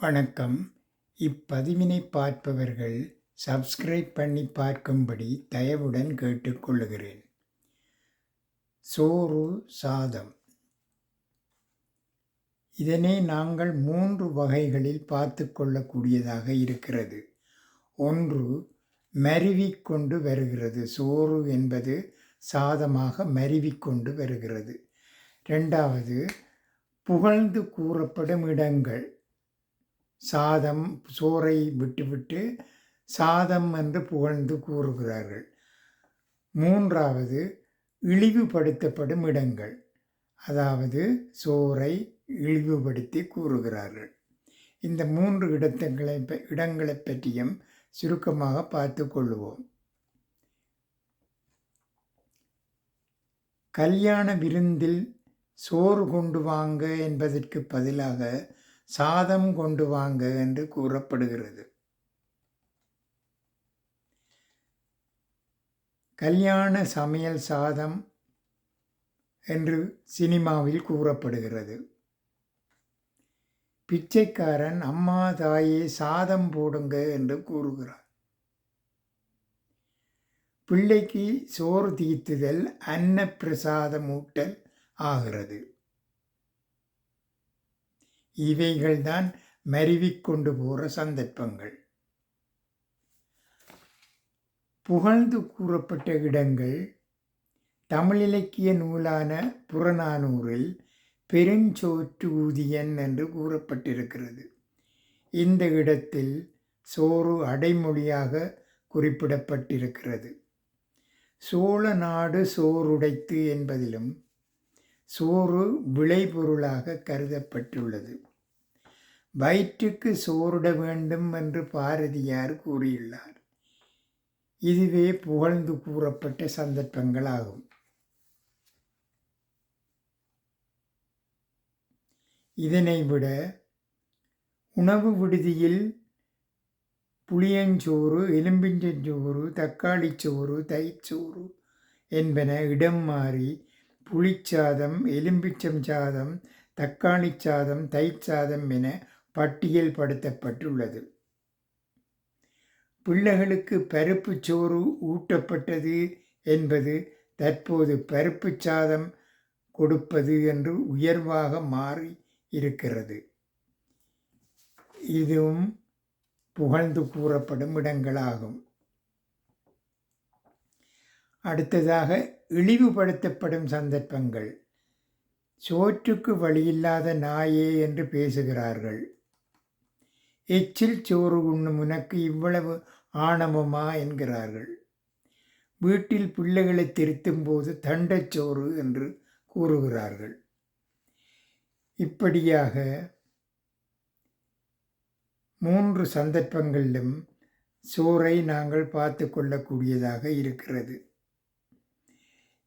வணக்கம். இப்பதிவினை பார்ப்பவர்கள் சப்ஸ்கிரைப் பண்ணி பார்க்கும்படி தயவுடன் கேட்டுக்கொள்கிறேன் சோறு சாதம். இதனை நாங்கள் மூன்று வகைகளில் பார்த்து கொள்ளக்கூடியதாக இருக்கிறது. ஒன்று மருவிக்கொண்டு வருகிறது. சோறு என்பது சாதமாக மருவிக்கொண்டு வருகிறது. ரெண்டாவது புகழ்ந்து கூறப்படும் இடங்கள். சாதம் சோறை விட்டுவிட்டு சாதம் என்று புகழ்ந்து கூறுகிறார்கள். மூன்றாவது இழிவுபடுத்தப்படும் இடங்கள். அதாவது சோறை இழிவுபடுத்தி கூறுகிறார்கள். இந்த மூன்று இடத்தங்களை இடங்களை பற்றியும் சுருக்கமாக பார்த்து கொள்வோம். கல்யாண விருந்தில் சோறு கொண்டு வாங்க என்பதற்கு பதிலாக சாதம் கொண்டு வாங்க என்று கூறப்படுகிறது. கல்யாண சமையல் சாதம் என்று சினிமாவில் கூறப்படுகிறது. பிச்சைக்காரன் அம்மா தாயே சாதம் போடுங்க என்று கூறுகிறார். பிள்ளைக்கு சோறு தீர்த்துதல் அன்ன ஊட்டல் ஆகிறது. இவைகள்தான் மருவிக்கொண்டு போகிற சந்தர்ப்பங்கள். புகழ்ந்து கூறப்பட்ட இடங்கள் தமிழ் இலக்கிய நூலான புறநானூரில் பெருஞ்சோற்று ஊதியன் என்று கூறப்பட்டிருக்கிறது. இந்த இடத்தில் சோறு அடைமொழியாக குறிப்பிடப்பட்டிருக்கிறது. சோழ நாடு சோறுடைத்து என்பதிலும் சோறு விளைபொருளாக கருதப்பட்டுள்ளது. வயிற்றுக்கு சோறுட வேண்டும் என்று பாரதியார் கூறியுள்ளார். இதுவே புகழ்ந்து கூறப்பட்ட சந்தர்ப்பங்களாகும். இதனை விட உணவு விடுதியில் புளியஞ்சோறு எலும்பிஞ்சஞ்சோறு தக்காளி சோறு தைச்சோறு என்பன இடம் மாறி புளிச்சாதம் எலும்பிச்சம் சாதம் தக்காளி சாதம் தயிர்ச்சாதம் என பட்டியல் படுத்தப்பட்டுள்ளது. பிள்ளைகளுக்கு பருப்பு சோறு ஊட்டப்பட்டது என்பது தற்போது பருப்பு சாதம் கொடுப்பது என்று உயர்வாக மாறி இருக்கிறது. இதுவும் புகழ்ந்து கூறப்படும் இடங்களாகும். அடுத்ததாக இழிவுபடுத்தப்படும் சந்தர்ப்பங்கள். சோற்றுக்கு வழியில்லாத நாயே என்று பேசுகிறார்கள். எச்சில் சோறு உண்ணும் உனக்கு இவ்வளவு ஆணவமா? என்கிறார்கள். வீட்டில் பிள்ளைகளை திருத்தும் போது தண்டச்சோறு என்று கூறுகிறார்கள். இப்படியாக மூன்று சந்தர்ப்பங்களிலும் சோறை நாங்கள் பார்த்து கொள்ளக்கூடியதாக இருக்கிறது.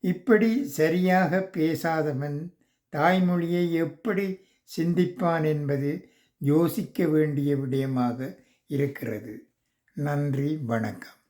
இப்படி சரியாக பேசாதவன் தாய்மொழியை எப்படி சிந்திப்பான் என்பது யோசிக்க வேண்டிய விடயமாக இருக்கிறது. நன்றி வணக்கம்.